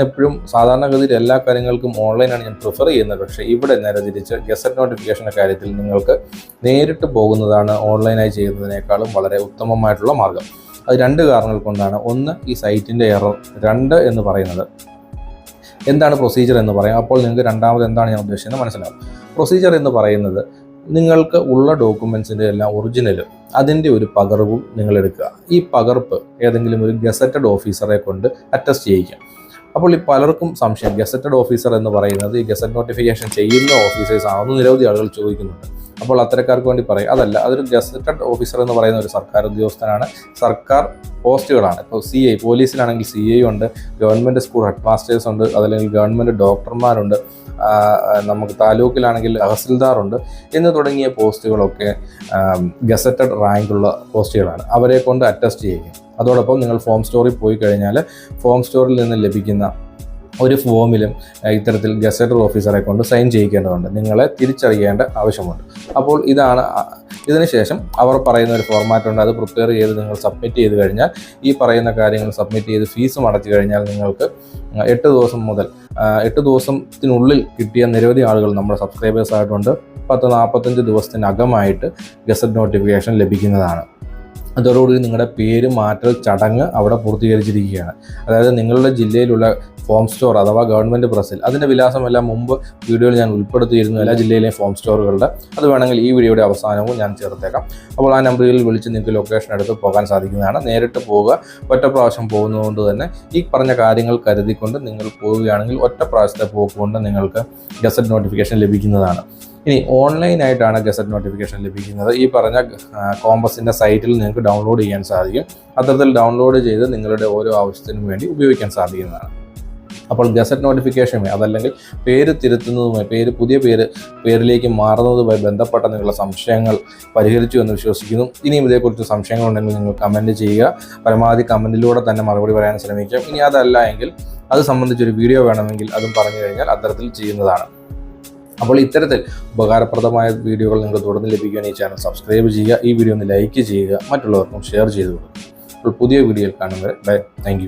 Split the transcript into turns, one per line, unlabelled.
എപ്പോഴും സാധാരണഗതിയിൽ എല്ലാ കാര്യങ്ങൾക്കും ഓൺലൈനാണ് ഞാൻ പ്രിഫർ ചെയ്യുന്നത്. പക്ഷേ ഇവിടെ നേരെ തിരിച്ച് ഗസറ്റ് നോട്ടിഫിക്കേഷന്റെ കാര്യത്തിൽ നിങ്ങൾക്ക് നേരിട്ട് പോകുന്നതാണ് ഓൺലൈനായി ചെയ്യുന്നതിനേക്കാളും വളരെ ഉത്തമമായിട്ടുള്ള മാർഗം. അത് രണ്ട് കാരണങ്ങൾ കൊണ്ടാണ്. ഒന്ന് ഈ സൈറ്റിന്റെ എറർ രണ്ട് എന്ന് പറയുന്നത് എന്താണ് പ്രൊസീജിയർ എന്ന് പറയാം. അപ്പോൾ നിങ്ങൾക്ക് രണ്ടാമത് എന്താണ് ഞാൻ ഉദ്ദേശിക്കുന്നത് മനസ്സിലാവും. പ്രൊസീജിയർ എന്ന് പറയുന്നത് നിങ്ങൾക്ക് ഉള്ള ഡോക്യുമെൻസിന്റെ എല്ലാം ഒറിജിനലും അതിന്റെ ഒരു പകർവും നിങ്ങൾ എടുക്കുക. ഈ പകർപ്പ് ഏതെങ്കിലും ഒരു ഗസറ്റഡ് ഓഫീസറെ കൊണ്ട് അറ്റസ്റ്റ് ചെയ്യിക്കാം. അപ്പോൾ ഈ പലർക്കും സംശയം. ഗസറ്റഡ് ഓഫീസർ എന്ന് പറയുന്നത് ഈ ഗസറ്റ് നോട്ടിഫിക്കേഷൻ ചെയ്യുന്ന ഓഫീസേഴ്സ് ആണെന്ന് നിരവധി ആളുകൾ ചോദിക്കുന്നുണ്ട്. അപ്പോൾ അത്തരക്കാർക്ക് വേണ്ടി പറയും. അതല്ല അതൊരു ഗസറ്റഡ് ഓഫീസർ എന്ന് പറയുന്ന ഒരു സർക്കാർ ഉദ്യോഗസ്ഥനാണ്. സർക്കാർ പോസ്റ്റുകളാണ്. ഇപ്പോൾ സി ഐ പോലീസിലാണെങ്കിൽ സി ഐ ഉണ്ട് ഗവൺമെന്റ് സ്കൂൾ ഹെഡ് മാസ്റ്റേഴ്സ് ഉണ്ട് അതല്ലെങ്കിൽ ഗവൺമെന്റ് ഡോക്ടർമാരുണ്ട് നമുക്ക് താലൂക്കിലാണെങ്കിൽ തഹസിൽദാറുണ്ട് എന്ന് തുടങ്ങിയ പോസ്റ്റുകളൊക്കെ ഗസറ്റഡ് റാങ്കുള്ള പോസ്റ്റുകളാണ്. അവരെ കൊണ്ട് അറ്റസ്റ്റ് ചെയ്യുക. അതോടൊപ്പം നിങ്ങൾ ഫോം സ്റ്റോറിൽ പോയി കഴിഞ്ഞാൽ ഫോം സ്റ്റോറിൽ നിന്ന് ലഭിക്കുന്ന ഒരു ഫോമിലും ഇത്തരത്തിൽ ഗസറ്റഡ് ഓഫീസറെ കൊണ്ട് സൈൻ ചെയ്യിക്കേണ്ടതുണ്ട്. നിങ്ങളെ തിരിച്ചറിയേണ്ട ആവശ്യമുണ്ട്. അപ്പോൾ ഇതാണ് ഇതിനുശേഷം അവർ പറയുന്ന ഒരു ഫോർമാറ്റ് ഉണ്ട്. അത് പ്രിപ്പയർ ചെയ്ത് നിങ്ങൾ സബ്മിറ്റ് ചെയ്ത് കഴിഞ്ഞാൽ ഈ പറയുന്ന കാര്യങ്ങൾ സബ്മിറ്റ് ചെയ്ത് ഫീസ് അടച്ചു കഴിഞ്ഞാൽ നിങ്ങൾക്ക് എട്ട് ദിവസം മുതൽ എട്ട് ദിവസത്തിനുള്ളിൽ കിട്ടിയ നിരവധി ആളുകൾ നമ്മുടെ സബ്സ്ക്രൈബേഴ്സ് ആയിട്ടുണ്ട്. പത്ത് നാൽപ്പത്തഞ്ച് ദിവസത്തിനകമായിട്ട് ഗസറ്റ് നോട്ടിഫിക്കേഷൻ ലഭിക്കുന്നതാണ്. അതോടുകൂടി നിങ്ങളുടെ പേര് മാറ്റൽ ചടങ്ങ് അവിടെ പൂർത്തീകരിച്ചിരിക്കുകയാണ്. അതായത് നിങ്ങളുടെ ജില്ലയിലുള്ള ഫോം സ്റ്റോർ അഥവാ ഗവൺമെന്റ് പ്രസിൽ അതിന്റെ വിലാസമെല്ലാം മുമ്പ് വീഡിയോയിൽ ഞാൻ ഉൾപ്പെടുത്തിയിരുന്നു എല്ലാ ജില്ലയിലെയും ഫോം സ്റ്റോറുകളുടെ അത് വേണമെങ്കിൽ ഈ വീഡിയോയുടെ അവസാനവും ഞാൻ ചേർത്തേക്കാം. അപ്പോൾ ആ നമ്പറിൽ വിളിച്ച് നിങ്ങൾക്ക് ലൊക്കേഷൻ എടുത്ത് പോകാൻ സാധിക്കുന്നതാണ്. നേരിട്ട് പോവുക ഒറ്റ പ്രാവശ്യം പോകുന്നതുകൊണ്ട് തന്നെ ഈ പറഞ്ഞ കാര്യങ്ങൾ കരുതിക്കൊണ്ട് നിങ്ങൾ പോവുകയാണെങ്കിൽ ഒറ്റ പ്രാവശ്യത്തെ പോക്കുകൊണ്ട് നിങ്ങൾക്ക് ഗസറ്റ് നോട്ടിഫിക്കേഷൻ ലഭിക്കുന്നതാണ്. ഇനി ഓൺലൈനായിട്ടാണ് ഗസറ്റ് നോട്ടിഫിക്കേഷൻ ലഭിക്കുന്നത്. ഈ പറഞ്ഞ കോമ്പസിന്റെ സൈറ്റിൽ നിങ്ങൾക്ക് ഡൗൺലോഡ് ചെയ്യാൻ സാധിക്കും. അത്തരത്തിൽ ഡൗൺലോഡ് ചെയ്ത് നിങ്ങളുടെ ഓരോ ആവശ്യത്തിനും വേണ്ടി ഉപയോഗിക്കാൻ സാധിക്കുന്നതാണ്. അപ്പോൾ ഗസറ്റ് നോട്ടിഫിക്കേഷനുമായി അതല്ലെങ്കിൽ പേര് തിരുത്തുന്നതുമായി പേര് പുതിയ പേര് പേരിലേക്ക് മാറുന്നതുമായി ബന്ധപ്പെട്ട നിങ്ങളുടെ സംശയങ്ങൾ പരിഹരിച്ചു എന്ന് വിശ്വസിക്കുന്നു. ഇനിയും ഇതേക്കുറിച്ച് സംശയങ്ങളുണ്ടെങ്കിൽ നിങ്ങൾ കമന്റ് ചെയ്യുക. പരമാവധി കമന്റിലൂടെ തന്നെ മറുപടി പറയാൻ ശ്രമിക്കാം. ഇനി അതല്ല എങ്കിൽ അത് സംബന്ധിച്ചൊരു വീഡിയോ വേണമെങ്കിൽ അതും പറഞ്ഞു കഴിഞ്ഞാൽ അത്തരത്തിൽ ചെയ്യുന്നതാണ്. അപ്പോൾ ഇത്തരത്തിൽ ഉപകാരപ്രദമായ വീഡിയോകൾ നിങ്ങൾ തുടർന്ന് ലഭിക്കുവാൻ ഈ ചാനൽ സബ്സ്ക്രൈബ് ചെയ്യുക ഈ വീഡിയോ ഒന്ന് ലൈക്ക് ചെയ്യുക മറ്റുള്ളവർക്കും ഷെയർ ചെയ്തു കൊടുക്കുക അപ്പോൾ പുതിയ വീഡിയോയിൽ കാണുന്നവരെ ബൈ താങ്ക്